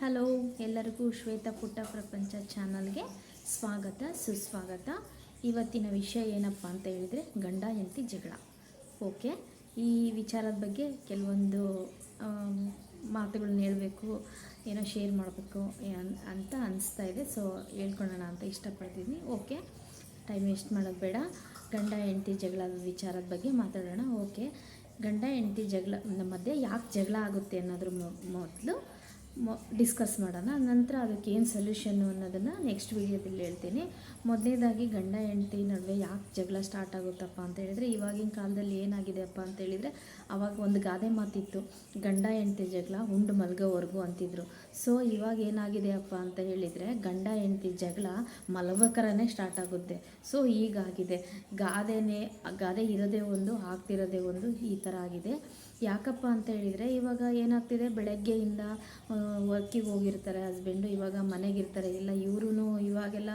Hello, ಎಲ್ಲರಿಗೂ ಶ್ವೇತ ಪುಟ್ಟ ಪ್ರಪಂಚ ಚಾನಲ್ಗೆ ಸ್ವಾಗತ, ಸುಸ್ವಾಗತ. ಇವತ್ತಿನ ವಿಷಯ ಏನಪ್ಪ ಅಂತ ಹೇಳಿದರೆ ಗಂಡ ಹೆಂಡತಿ ಜಗಳ. ಓಕೆ, ಈ ವಿಚಾರದ ಬಗ್ಗೆ ಕೆಲವೊಂದು ಮಾತುಗಳನ್ನ ಹೇಳಬೇಕು, ಏನೋ ಶೇರ್ ಮಾಡಬೇಕು ಅಂತ ಅನಿಸ್ತಾ ಇದೆ. ಸೊ ಹೇಳ್ಕೊಳ್ಳೋಣ ಅಂತ ಇಷ್ಟಪಡ್ತೀನಿ. ಓಕೆ ಟೈಮ್ ವೇಸ್ಟ್ ಮಾಡೋದು ಬೇಡ. ಗಂಡ ಹೆಂಡತಿ ಜಗಳದ ವಿಚಾರದ ಬಗ್ಗೆ ಮಾತಾಡೋಣ. ಓಕೆ, ಗಂಡ ಹೆಂಡತಿ ಜಗಳ, ಮಧ್ಯೆ ಯಾಕೆ ಜಗಳ ಆಗುತ್ತೆ ಅನ್ನೋದ್ರ ಮೊದಲು ಡಿಸ್ಕಸ್ ಮಾಡೋಣ. ನಂತರ ಅದಕ್ಕೆ ಏನು ಸೊಲ್ಯೂಷನ್ನು ಅನ್ನೋದನ್ನು ನೆಕ್ಸ್ಟ್ ವೀಡಿಯೋದಲ್ಲಿ ಹೇಳ್ತೀನಿ. ಮೊದಲನೇದಾಗಿ ಗಂಡ, ಹೆಂಡತಿ ನಡುವೆ ಯಾಕೆ ಜಗಳ ಸ್ಟಾರ್ಟ್ ಆಗುತ್ತಪ್ಪ ಅಂತ ಹೇಳಿದರೆ, ಇವಾಗಿನ ಕಾಲದಲ್ಲಿ ಏನಾಗಿದೆಯಪ್ಪ ಅಂತ ಹೇಳಿದರೆ, ಅವಾಗ ಒಂದು ಗಾದೆ ಮಾತಿತ್ತು. ಗಂಡ, ಹೆಂಡತಿ ಜಗಳ ಉಂಡು ಮಲಗೋವರೆಗೂ ಅಂತಿದ್ರು. ಸೊ ಇವಾಗ ಏನಾಗಿದೆಯಪ್ಪ ಅಂತ ಹೇಳಿದರೆ, ಗಂಡ, ಹೆಂಡತಿ ಜಗಳ ಮಲಗಕರನೇ ಸ್ಟಾರ್ಟ್ ಆಗುತ್ತೆ. ಸೊ ಈಗಾಗಿದೆ ಗಾದೆನೇ, ಗಾದೆ ಇರೋದೇ ಒಂದು, ಆಗ್ತಿರೋದೇ ಒಂದು ಈ ಥರ ಆಗಿದೆ. ಯಾಕಪ್ಪ ಅಂತ ಹೇಳಿದರೆ, ಇವಾಗ ಏನಾಗ್ತಿದೆ? ಬೆಳಗ್ಗೆಯಿಂದ ವರ್ಕಿಗೆ ಹೋಗಿರ್ತಾರೆ ಹಸ್ಬೆಂಡು ಇವಾಗ ಮನೆಗಿರ್ತಾರೆ ಇಲ್ಲ ಇವ್ರೂ ಇವಾಗೆಲ್ಲ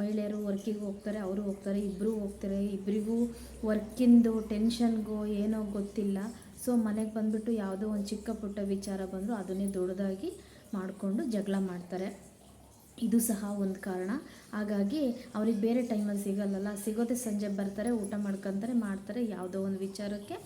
ಮಹಿಳೆಯರು ವರ್ಕಿಗೆ ಹೋಗ್ತಾರೆ, ಅವರು ಹೋಗ್ತಾರೆ ಇಬ್ಬರು ಹೋಗ್ತಾರೆ. ಇಬ್ಬರಿಗೂ ವರ್ಕಿಂದು ಟೆನ್ಷನ್ಗೋ ಏನೋ ಗೊತ್ತಿಲ್ಲ. ಸೊ ಮನೆಗೆ ಬಂದುಬಿಟ್ಟು ಯಾವುದೋ ಒಂದು ಚಿಕ್ಕ ಪುಟ್ಟ ವಿಚಾರ ಬಂದರೂ ಅದನ್ನೇ ದೊಡ್ಡದಾಗಿ ಮಾಡಿಕೊಂಡು ಜಗಳ ಮಾಡ್ತಾರೆ. ಇದು ಸಹ ಒಂದು ಕಾರಣ. ಹಾಗಾಗಿ ಅವ್ರಿಗೆ ಬೇರೆ ಟೈಮಲ್ಲಿ ಸಿಗಲ್ಲಲ್ಲ. ಸಿಗೋದೇ ಸಂಜೆ ಬರ್ತಾರೆ, ಊಟ ಮಾಡ್ಕೊತಾರೆ, ಮಾಡ್ತಾರೆ. ಯಾವುದೋ ಒಂದು ವಿಚಾರಕ್ಕೆ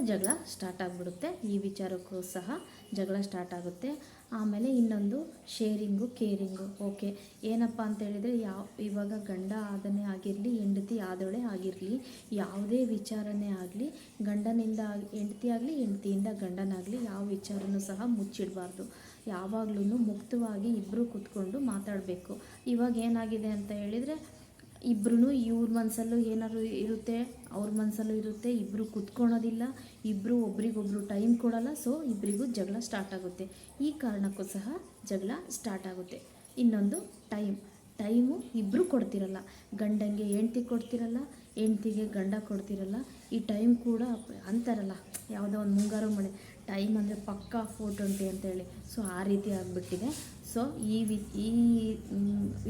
ಜಗಳ ಸ್ಟಾರ್ಟ್ ಆಗಿಬಿಡುತ್ತೆ. ಈ ವಿಚಾರಕ್ಕೂ ಸಹ ಜಗಳ ಸ್ಟಾರ್ಟ್ ಆಗುತ್ತೆ. ಆಮೇಲೆ ಇನ್ನೊಂದು ಶೇರಿಂಗು ಕೇರಿಂಗು ಓಕೆ ಏನಪ್ಪ ಅಂತೇಳಿದರೆ ಯಾವ ಇವಾಗ ಗಂಡ ಆದನೇ ಆಗಿರಲಿ, ಹೆಂಡತಿ ಆದವಳೆ ಆಗಿರಲಿ, ಯಾವುದೇ ವಿಚಾರನೇ ಆಗಲಿ, ಗಂಡನಿಂದ ಹೆಂಡತಿ ಆಗಲಿ, ಹೆಂಡತಿಯಿಂದ ಗಂಡನಾಗಲಿ, ಯಾವ ವಿಚಾರನೂ ಸಹ ಮುಚ್ಚಿಡಬಾರ್ದು. ಯಾವಾಗಲೂ ಮುಕ್ತವಾಗಿ ಇಬ್ಬರು ಕೂತ್ಕೊಂಡು ಮಾತಾಡಬೇಕು. ಇವಾಗ ಏನಾಗಿದೆ ಅಂತ ಹೇಳಿದರೆ ಇಬ್ರು ಇವ್ರ ಮನಸ್ಸಲ್ಲೂ ಏನಾದ್ರು ಇರುತ್ತೆ, ಅವ್ರ ಮನಸ್ಸಲ್ಲೂ ಇರುತ್ತೆ. ಇಬ್ಬರು ಕುತ್ಕೊಳೋದಿಲ್ಲ ಇಬ್ಬರು ಒಬ್ರಿಗೊಬ್ರು ಟೈಮ್ ಕೊಡಲ್ಲ ಸೊ ಇಬ್ಬರಿಗೂ ಜಗಳ ಸ್ಟಾರ್ಟ್ ಆಗುತ್ತೆ. ಈ ಕಾರಣಕ್ಕೂ ಸಹ ಜಗಳ ಸ್ಟಾರ್ಟ್ ಆಗುತ್ತೆ. ಇನ್ನೊಂದು ಟೈಮ್ ಟೈಮು ಇಬ್ಬರು ಕೊಡ್ತಿರಲ್ಲ. ಗಂಡಂಗೆ ಹೆಂಡ್ತಿ ಕೊಡ್ತಿರಲ್ಲ, ಹೆಂಡ್ತಿಗೆ ಗಂಡ ಕೊಡ್ತಿರಲ್ಲ. ಈ ಟೈಮ್ ಕೂಡ ಅಂತಾರಲ್ಲ, ಯಾವುದೋ ಒಂದು ಮುಂಗಾರು ಮಳೆ. ಟೈಮ್ ಅಂದರೆ ಪಕ್ಕಾ ಫೋರ್ ಟ್ವೆಂಟಿ ಅಂತೇಳಿ. ಸೊ ಆ ರೀತಿ ಆಗಿಬಿಟ್ಟಿದೆ. ಸೊ ಈ ವಿ ಈ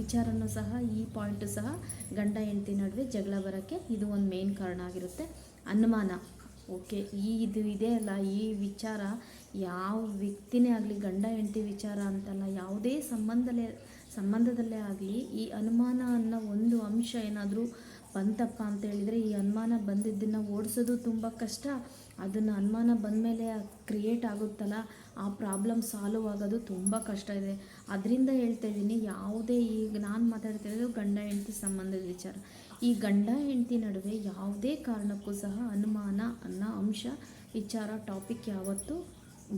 ವಿಚಾರನೂ ಸಹ, ಈ ಪಾಯಿಂಟು ಸಹ ಗಂಡ ಹೆಂಡತಿ ನಡುವೆ ಜಗಳ ಬರೋಕ್ಕೆ ಇದು ಒಂದು ಮೇನ್ ಕಾರಣ ಆಗಿರುತ್ತೆ. ಅನುಮಾನ. ಓಕೆ, ಈ ಇದು ಇದೆ ಅಲ್ಲ, ಈ ವಿಚಾರ ಯಾವ ವ್ಯಕ್ತಿನೇ ಆಗಲಿ, ಗಂಡ ಹೆಂಡತಿ ವಿಚಾರ ಅಂತಲ್ಲ, ಯಾವುದೇ ಸಂಬಂಧಲೇ, ಸಂಬಂಧದಲ್ಲೇ ಆಗಲಿ ಈ ಅನುಮಾನ ಅನ್ನೋ ಒಂದು ಅಂಶ ಏನಾದರೂ ಬಂತಪ್ಪ ಅಂತ ಹೇಳಿದರೆ ಈ ಅನುಮಾನ ಬಂದಿದ್ದನ್ನು ಓಡಿಸೋದು ತುಂಬ ಕಷ್ಟ. ಅದನ್ನು ಅನುಮಾನ ಬಂದಮೇಲೆ ಕ್ರಿಯೇಟ್ ಆಗುತ್ತಲ್ಲ, ಆ ಪ್ರಾಬ್ಲಮ್ ಸಾಲ್ವ್ ಆಗೋದು ತುಂಬ ಕಷ್ಟ ಇದೆ. ಅದರಿಂದ ಹೇಳ್ತಾ ಇದ್ದೀನಿ, ಯಾವುದೇ ಈಗ ನಾನು ಮಾತಾಡ್ತಿರೋದು ಗಂಡ, ಹೆಂಡತಿ ಸಂಬಂಧದ ವಿಚಾರ. ಈ ಗಂಡ, ಹೆಂಡತಿ ನಡುವೆ ಯಾವುದೇ ಕಾರಣಕ್ಕೂ ಸಹ ಅನುಮಾನ, ಅನ್ನೋ, ಅಂಶ, ವಿಚಾರ ಟಾಪಿಕ್ ಯಾವತ್ತೂ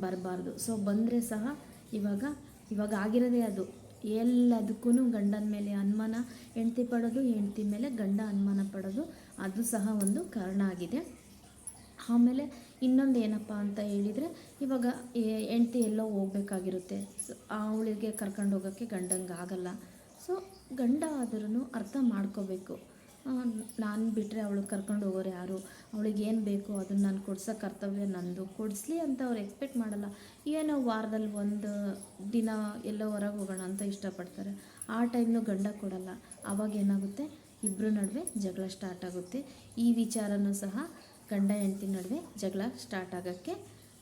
ಬರಬಾರ್ದು. ಸೊ ಬಂದರೆ ಸಹ ಇವಾಗ ಇವಾಗ ಆಗಿರೋದೇ ಅದು. ಎಲ್ಲದಕ್ಕೂ ಗಂಡನ ಮೇಲೆ ಅನುಮಾನ, ಹೆಂಡತಿ ಪಡೋದು, ಹೆಂಡ್ತಿ ಮೇಲೆ ಗಂಡ ಅನುಮಾನ ಪಡೋದು, ಅದು ಸಹ ಒಂದು ಕಾರಣ ಆಗಿದೆ. ಆಮೇಲೆ ಇನ್ನೊಂದು ಏನಪ್ಪ ಅಂತ ಹೇಳಿದರೆ, ಇವಾಗ ಹೆಂಡ್ತಿ ಎಲ್ಲೋ ಹೋಗ್ಬೇಕಾಗಿರುತ್ತೆ. ಸೊ ಅವಳಿಗೆ ಕರ್ಕೊಂಡು ಹೋಗೋಕ್ಕೆ ಗಂಡಂಗೆ ಆಗಲ್ಲ. ಸೊ ಗಂಡ ಆದ್ರೂ ಅರ್ಥ ಮಾಡ್ಕೋಬೇಕು. ನಾನು ಬಿಟ್ಟರೆ ಅವಳು ಕರ್ಕೊಂಡು ಹೋಗೋರು ಯಾರು? ಅವಳಿಗೆ ಏನು ಬೇಕು ಅದನ್ನು ನಾನು ಕೊಡ್ಸೋ ಕರ್ತವ್ಯ ನಂದು. ಕೊಡಿಸ್ಲಿ ಅಂತ ಅವ್ರು ಎಕ್ಸ್ಪೆಕ್ಟ್ ಮಾಡಲ್ಲ. ಏನೋ ವಾರದಲ್ಲಿ ಒಂದು ದಿನ ಎಲ್ಲೋ ಹೊರಗೆ ಹೋಗೋಣ ಅಂತ ಇಷ್ಟಪಡ್ತಾರೆ. ಆ ಟೈಮ್ನು ಗಂಡ ಕೊಡಲ್ಲ. ಆವಾಗ ಏನಾಗುತ್ತೆ? ಇಬ್ಬರ ನಡುವೆ ಜಗಳ ಸ್ಟಾರ್ಟ್ ಆಗುತ್ತೆ. ಈ ವಿಚಾರನೂ ಸಹ ಗಂಡ ಹೆಂಡತಿ ನಡುವೆ ಜಗಳ ಸ್ಟಾರ್ಟ್ ಆಗೋಕ್ಕೆ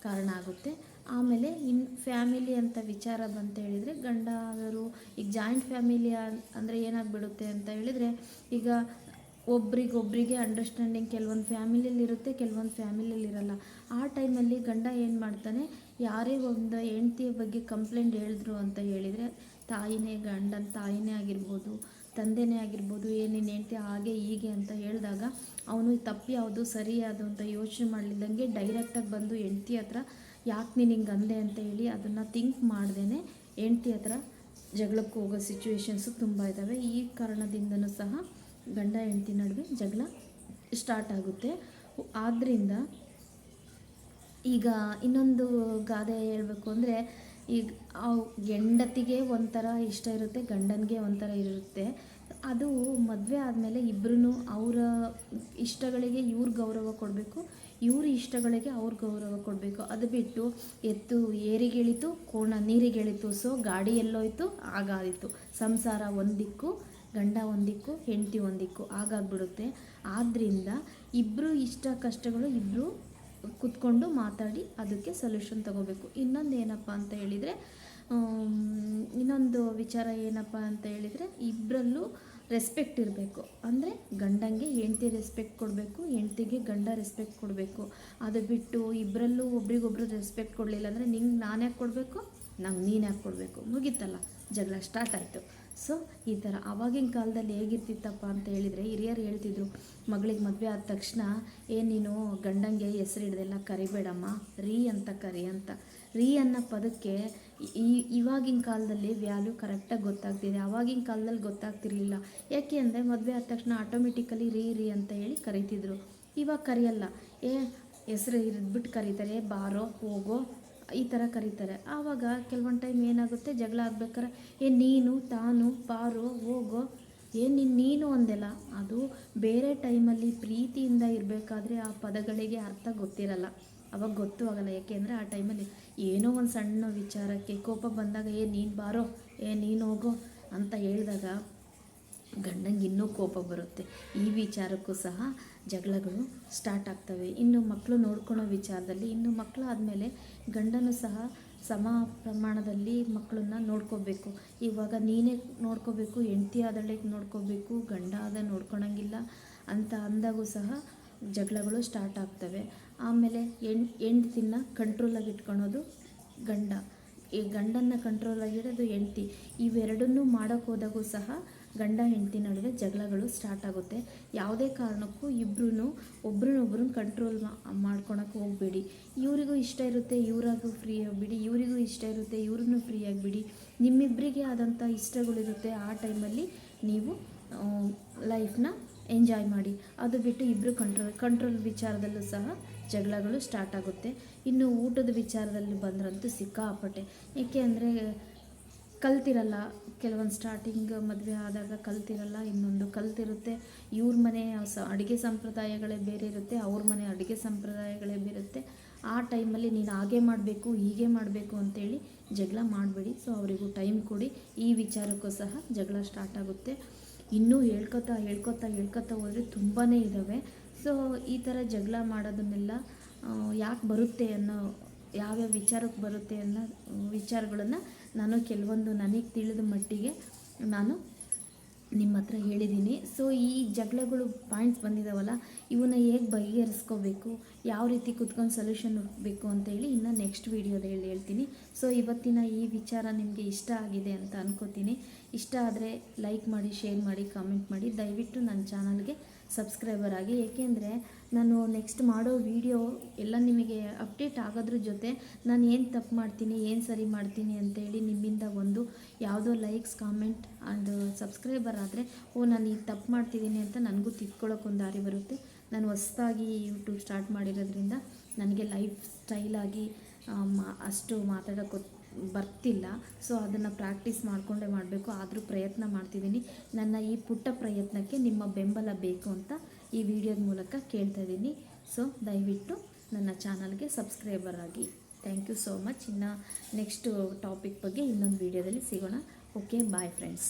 ಕಾರಣ ಆಗುತ್ತೆ. ಆಮೇಲೆ ಇನ್ನು ಫ್ಯಾಮಿಲಿ ಅಂತ ವಿಚಾರ ಬಂತ ಹೇಳಿದರೆ ಗಂಡ ಅವರು, ಈಗ ಜಾಯಿಂಟ್ ಫ್ಯಾಮಿಲಿ ಅಂದರೆ ಏನಾಗ್ಬಿಡುತ್ತೆ ಅಂತ ಹೇಳಿದರೆ ಈಗ ಒಬ್ರಿಗೊಬ್ರಿಗೆ ಅಂಡರ್ಸ್ಟ್ಯಾಂಡಿಂಗ್ ಕೆಲವೊಂದು ಫ್ಯಾಮಿಲಿಯಲ್ಲಿ ಇರುತ್ತೆ ಕೆಲವೊಂದು ಫ್ಯಾಮಿಲಿಯಲ್ಲಿ ಇರಲ್ಲ ಆ ಟೈಮಲ್ಲಿ ಗಂಡ ಏನು ಮಾಡ್ತಾನೆ, ಯಾರೇ ಒಂದು ಹೆಂಡ್ತಿಯ ಬಗ್ಗೆ ಕಂಪ್ಲೇಂಟ್ ಹೇಳಿದ್ರು ಅಂತ ಹೇಳಿದರೆ, ತಾಯಿನೇ ಗಂಡನ ತಾಯಿನೇ ಆಗಿರ್ಬೋದು, ತಂದೆನೇ ಆಗಿರ್ಬೋದು ಏನೇನು ಹೆಂಡ್ತಿ ಹಾಗೆ ಹೀಗೆ ಅಂತ ಹೇಳಿದಾಗ ಅವನು ತಪ್ಪು ಯಾವುದು, ಸರಿ ಅಂತ ಯೋಚನೆ ಮಾಡಲಿದ್ದಂಗೆ ಡೈರೆಕ್ಟಾಗಿ ಬಂದು ಹೆಂಡ್ತಿ ಹತ್ರ, ಯಾಕೆ ನೀನು ಹಿಂಗೆ ಅಂದೆ ಅಂತ ಹೇಳಿ ಅದನ್ನು ಥಿಂಕ್ ಮಾಡ್ದೇ ಹೆಂಡ್ತಿ ಹತ್ರ ಜಗಳಕ್ಕೆ ಹೋಗೋ ಸಿಚುವೇಶನ್ಸು ತುಂಬ ಇದ್ದಾವೆ ಈ ಕಾರಣದಿಂದನೂ ಸಹ ಗಂಡ ಹೆಂಡತಿ ನಡುವೆ ಜಗಳ ಸ್ಟಾರ್ಟ್ ಆಗುತ್ತೆ. ಆದ್ದರಿಂದ ಈಗ ಇನ್ನೊಂದು ಗಾದೆ ಹೇಳಬೇಕು ಅಂದರೆ ಈಗ ಆ ಹೆಂಡತಿಗೆ ಒಂಥರ ಇಷ್ಟ ಇರುತ್ತೆ, ಗಂಡನಿಗೆ ಒಂಥರ ಇರುತ್ತೆ. ಅದು ಮದುವೆ ಆದಮೇಲೆ ಇಬ್ಬರೂ ಅವರ ಇಷ್ಟಗಳಿಗೆ ಇವ್ರ ಗೌರವ ಕೊಡಬೇಕು, ಇವ್ರ ಇಷ್ಟಗಳಿಗೆ ಅವ್ರ ಗೌರವ ಕೊಡಬೇಕು. ಅದು ಬಿಟ್ಟು ಎತ್ತು ಏರಿಗೆಳಿತು, ಕೋಣ ನೀರಿಗೆಳಿತು, ಸೊ ಗಾಡಿ ಎಲ್ಲೋಯ್ತು, ಆಗಾಯಿತು. ಸಂಸಾರ ಒಂದಿಕ್ಕು ಗಂಡ ಒಂದಿಕ್ಕು, ಹೆಂಡತಿ ಒಂದಿಕ್ಕು ಆಗಾಗ್ಬಿಡುತ್ತೆ. ಆದ್ದರಿಂದ ಇಬ್ಬರು ಇಷ್ಟ ಕಷ್ಟಗಳು ಇಬ್ಬರು ಕುತ್ಕೊಂಡು ಮಾತಾಡಿ ಅದಕ್ಕೆ ಸೊಲ್ಯೂಷನ್ ತಗೋಬೇಕು. ಇನ್ನೊಂದು ಏನಪ್ಪ ಅಂತ ಹೇಳಿದರೆ ಇನ್ನೊಂದು ವಿಚಾರ ಏನಪ್ಪ ಅಂತ ಹೇಳಿದರೆ ಇಬ್ಬರಲ್ಲೂ ರೆಸ್ಪೆಕ್ಟ್ ಇರಬೇಕು. ಅಂದರೆ ಗಂಡಂಗೆ ಹೆಂಡತಿ ರೆಸ್ಪೆಕ್ಟ್ ಕೊಡಬೇಕು, ಹೆಂಡ್ತಿಗೆ ಗಂಡ ರೆಸ್ಪೆಕ್ಟ್ ಕೊಡಬೇಕು. ಅದು ಬಿಟ್ಟು ಇಬ್ಬರಲ್ಲೂ ಒಬ್ರಿಗೊಬ್ರು ರೆಸ್ಪೆಕ್ಟ್ ಕೊಡಲಿಲ್ಲ ಅಂದರೆ ನಿಂಗೆ ನಾನು ಯಾಕೆ ಕೊಡಬೇಕು? ನಂಗೆ ನೀನು ಯಾಕೆ ಕೊಡಬೇಕು? ಮುಗೀತಲ್ಲ? ಜಗಳ ಸ್ಟಾರ್ಟ್ ಆಯಿತು. ಸೊ ಈ ಥರ ಆವಾಗಿನ ಕಾಲದಲ್ಲಿ ಹೇಗಿರ್ತಿತ್ತಪ್ಪ ಅಂತ ಹೇಳಿದರೆ ಹಿರಿಯರು ಹೇಳ್ತಿದ್ರು, ಮಗಳಿಗೆ ಮದುವೆ ಆದ ತಕ್ಷಣ ಏನು ನೀನು ಗಂಡಂಗೆ ಹೆಸರು ಹಿಡ್ದೆಲ್ಲ ಕರಿಬೇಡಮ್ಮ, ರೀ ಅಂತ ಕರಿ ಅಂತ. ರೀ ಅನ್ನೋ ಪದಕ್ಕೆ ಈ ಇವಾಗಿನ ಕಾಲದಲ್ಲಿ ವ್ಯಾಲ್ಯೂ ಕರೆಕ್ಟಾಗಿ ಗೊತ್ತಾಗ್ತಿದೆ. ಆವಾಗಿನ ಕಾಲದಲ್ಲಿ ಗೊತ್ತಾಗ್ತಿರ್ಲಿಲ್ಲ. ಯಾಕೆ ಅಂದರೆ ಮದುವೆ ಆದ ತಕ್ಷಣ ಆಟೋಮೆಟಿಕಲಿ ರೀ ರೀ ಅಂತ ಹೇಳಿ ಕರಿತಿದ್ರು. ಇವಾಗ ಕರಿಯಲ್ಲ. ಏ, ಹೆಸರು ಇರಿದ್ಬಿಟ್ಟು ಕರೀತಾರೆ, ಬಾರೋ, ಹೋಗೋ ಈ ಥರ ಕರೀತಾರೆ. ಆವಾಗ ಕೆಲವೊಂದು ಟೈಮ್ ಏನಾಗುತ್ತೆ? ಜಗಳ ಆಗ್ಬೇಕಾರೆ, ಏ, ನೀನು, ತಾನು, ಪಾರು, ಹೋಗೋ. ಏನು ನೀನು ನೀನು ಒಂದೆಲ್ಲ ಅದು ಬೇರೆ ಟೈಮಲ್ಲಿ ಪ್ರೀತಿಯಿಂದ ಇರಬೇಕಾದ್ರೆ ಆ ಪದಗಳಿಗೆ ಅರ್ಥ ಗೊತ್ತಿರಲ್ಲ. ಅವಾಗ ಗೊತ್ತೂ ಆಗಲ್ಲ. ಯಾಕೆಂದರೆ ಆ ಟೈಮಲ್ಲಿ ಏನೋ ಒಂದು ಸಣ್ಣ ವಿಚಾರಕ್ಕೆ ಕೋಪ ಬಂದಾಗ, ಏ, ನೀನು ಬಾರೋ. ಏ, ನೀನು ಹೋಗೋ. ಅಂತ ಹೇಳಿದಾಗ ಗಂಡಂಗೆ ಇನ್ನೂ ಕೋಪ ಬರುತ್ತೆ. ಈ ವಿಚಾರಕ್ಕೂ ಸಹ ಜಗಳಗಳು ಸ್ಟಾರ್ಟ್ ಆಗ್ತವೆ. ಇನ್ನು ಮಕ್ಕಳು ನೋಡ್ಕೊಳೋ ವಿಚಾರದಲ್ಲಿ ಇನ್ನು ಮಕ್ಕಳು ಆದಮೇಲೆ ಗಂಡನೂ ಸಹ ಸಮ ಪ್ರಮಾಣದಲ್ಲಿ ಮಕ್ಕಳನ್ನ ನೋಡ್ಕೋಬೇಕು. ಇವಾಗ ನೀನೇ ನೋಡ್ಕೋಬೇಕು, ಹೆಂಡತಿ ಆದಳೆ ನೋಡ್ಕೋಬೇಕು, ಗಂಡ ಆದ ನೋಡ್ಕೊಳಂಗಿಲ್ಲ ಅಂತ ಅಂದಾಗೂ ಸಹ ಜಗಳಗಳು ಸ್ಟಾರ್ಟ್ ಆಗ್ತವೆ. ಆಮೇಲೆ ಹೆಣ್, ಹೆಂಡ್ತಿನ ಕಂಟ್ರೋಲಾಗಿ ಇಟ್ಕೊಳೋದು ಗಂಡ. ಈ ಗಂಡನ್ನು ಕಂಟ್ರೋಲಾಗಿಡೋದು ಹೆಂಡ್ತಿ. ಇವೆರಡನ್ನೂ ಮಾಡೋಕ್ಕೋದಾಗೂ ಸಹ ಗಂಡ ಹೆಂಡತಿ ನಡುವೆ ಜಗಳಗಳು ಸ್ಟಾರ್ಟ್ ಆಗುತ್ತೆ. ಯಾವುದೇ ಕಾರಣಕ್ಕೂ ಇಬ್ಬರೂ ಒಬ್ರನ್ನೊಬ್ರನ್ನ ಕಂಟ್ರೋಲ್ ಮಾಡ್ಕೊಳಕ್ಕೆ ಹೋಗಬೇಡಿ. ಇವರಿಗೂ ಇಷ್ಟ ಇರುತ್ತೆ, ಇವರಾಗೂ ಫ್ರೀ ಆಗಿಬಿಡಿ, ಇವರಿಗೂ ಇಷ್ಟ ಇರುತ್ತೆ, ಇವ್ರನ್ನೂ ಫ್ರೀ ಆಗಿಬಿಡಿ. ನಿಮ್ಮಿಬ್ಬರಿಗೆ ಆದಂಥ ಇಷ್ಟಗಳಿರುತ್ತೆ ಆ ಟೈಮಲ್ಲಿ ನೀವು ಲೈಫ್ನ ಎಂಜಾಯ್ ಮಾಡಿ. ಅದು ಬಿಟ್ಟು ಇಬ್ಬರು ಕಂಟ್ರೋಲ್ ಕಂಟ್ರೋಲ್ ವಿಚಾರದಲ್ಲೂ ಸಹ ಜಗಳಗಳು ಸ್ಟಾರ್ಟ್ ಆಗುತ್ತೆ. ಇನ್ನು ಊಟದ ವಿಚಾರದಲ್ಲಿ ಬಂದ್ರಂತೂ ಸಿಕ್ಕಾಪಟ್ಟೆ. ಏಕೆ ಅಂದರೆ ಕಲ್ತಿರಲ್ಲ, ಕೆಲವೊಂದು ಸ್ಟಾರ್ಟಿಂಗ್ ಮದುವೆ ಆದಾಗ ಕಲ್ತಿರಲ್ಲ, ಇನ್ನೊಂದು ಕಲ್ತಿರುತ್ತೆ. ಇವ್ರ ಮನೆ ಸ, ಅಡುಗೆ ಸಂಪ್ರದಾಯಗಳೇ ಬೇರೆ ಇರುತ್ತೆ, ಅವ್ರ ಮನೆ ಅಡುಗೆ ಸಂಪ್ರದಾಯಗಳೇ ಬೇರೆ ಇರುತ್ತೆ. ಆ ಟೈಮಲ್ಲಿ ನೀನು ಹಾಗೆ ಮಾಡಬೇಕು, ಹೀಗೆ ಮಾಡಬೇಕು ಅಂತೇಳಿ ಜಗಳ ಮಾಡಬೇಡಿ. ಸೊ ಅವರಿಗೂ ಟೈಮ್ ಕೊಡಿ. ಈ ವಿಚಾರಕ್ಕೂ ಸಹ ಜಗಳ ಸ್ಟಾರ್ಟ್ ಆಗುತ್ತೆ. ಇನ್ನೂ ಹೇಳ್ಕೊತಾ ಹೇಳ್ಕೊತಾ ಹೇಳ್ಕೊತಾ ಹೋದರೆ ತುಂಬಾ ಇದ್ದಾವೆ ಸೊ ಈ ಥರ ಜಗಳ ಮಾಡೋದನ್ನೆಲ್ಲ ಯಾಕೆ ಬರುತ್ತೆ ಅನ್ನೋ ಯಾವ್ಯಾವ ವಿಚಾರಕ್ಕೆ ಬರುತ್ತೆ ಅನ್ನೋ ವಿಚಾರಗಳನ್ನು ನಾನು ಕೆಲವೊಂದು ನನಗೆ ತಿಳಿದ ಮಟ್ಟಿಗೆ ನಾನು ನಿಮ್ಮ ಹತ್ರ ಹೇಳಿದ್ದೀನಿ. ಸೊ ಈ ಜಗಳಗಳು ಪಾಯಿಂಟ್ಸ್ ಬಂದಿದ್ದಾವಲ್ಲ ಇವನ್ನ ಹೇಗೆ ಬಗೆಹರಿಸ್ಕೋಬೇಕು, ಯಾವ ರೀತಿ ಕುತ್ಕೊಂಡು ಸೊಲ್ಯೂಷನ್ ಹುಡುಕಬೇಕು ಅಂತೇಳಿ ಇನ್ನು ನೆಕ್ಸ್ಟ್ ವೀಡಿಯೋದಲ್ಲಿ ಹೇಳ್ತೀನಿ. ಸೊ ಇವತ್ತಿನ ಈ ವಿಚಾರ ನಿಮಗೆ ಇಷ್ಟ ಆಗಿದೆ ಅಂತ ಅನ್ಕೋತೀನಿ. ಇಷ್ಟ ಆದರೆ ಲೈಕ್ ಮಾಡಿ ಶೇರ್ ಮಾಡಿ ಕಾಮೆಂಟ್ ಮಾಡಿ. ದಯವಿಟ್ಟು ನನ್ನ ಚಾನಲ್ಗೆ ಸಬ್ಸ್ಕ್ರೈಬರ್ ಆಗಿ. ಏಕೆಂದರೆ ನಾನು ನೆಕ್ಸ್ಟ್ ಮಾಡೋ ವಿಡಿಯೋ ಎಲ್ಲ ನಿಮಗೆ ಅಪ್ಡೇಟ್ ಆಗೋದ್ರ ಜೊತೆ ನಾನು ಏನು ತಪ್ಪು ಮಾಡ್ತೀನಿ, ಏನು ಸರಿ ಮಾಡ್ತೀನಿ ಅಂತೇಳಿ ನಿಮ್ಮಿಂದ ಒಂದು ಯಾವುದೋ ಲೈಕ್ಸ್ ಕಾಮೆಂಟ್ ಆ್ಯಂಡ್ ಸಬ್ಸ್ಕ್ರೈಬರ್ ಆದರೆ, ಓ ನಾನು ಈಗ ತಪ್ಪು ಮಾಡ್ತಿದ್ದೀನಿ ಅಂತ ನನಗೂ ತಿದ್ಕೊಳ್ಳೋಕೆ ದಾರಿ ಬರುತ್ತೆ. ನಾನು ಹೊಸ್ದಾಗಿ ಯೂಟ್ಯೂಬ್ ಸ್ಟಾರ್ಟ್ ಮಾಡಿರೋದ್ರಿಂದ ನನಗೆ ಲೈಫ್ ಸ್ಟೈಲಾಗಿ ಮಾ, ಅಷ್ಟು ಮಾತಾಡೋಕ್ಕೆ ಬರ್ತಿಲ್ಲ. ಸೊ ಅದನ್ನು ಪ್ರಾಕ್ಟೀಸ್ ಮಾಡಿಕೊಂಡೇ ಮಾಡಬೇಕು. ಆದರೂ ಪ್ರಯತ್ನ ಮಾಡ್ತಿದ್ದೀನಿ. ನನ್ನ ಈ ಪುಟ್ಟ ಪ್ರಯತ್ನಕ್ಕೆ ನಿಮ್ಮ ಬೆಂಬಲ ಬೇಕು ಅಂತ ಈ ವಿಡಿಯೋದ ಮೂಲಕ ಕೇಳ್ತಾ ಇದ್ದೀನಿ ಸೊ ದಯವಿಟ್ಟು ನನ್ನ ಚಾನಲ್ಗೆ ಸಬ್ಸ್ಕ್ರೈಬರ್ ಆಗಿ. ಥ್ಯಾಂಕ್ ಯು ಸೋ ಮಚ್ ಇನ್ನು ನೆಕ್ಸ್ಟು ಟಾಪಿಕ್ ಬಗ್ಗೆ ಇನ್ನೊಂದು ವೀಡಿಯೋದಲ್ಲಿ ಸಿಗೋಣ. Okay bye friends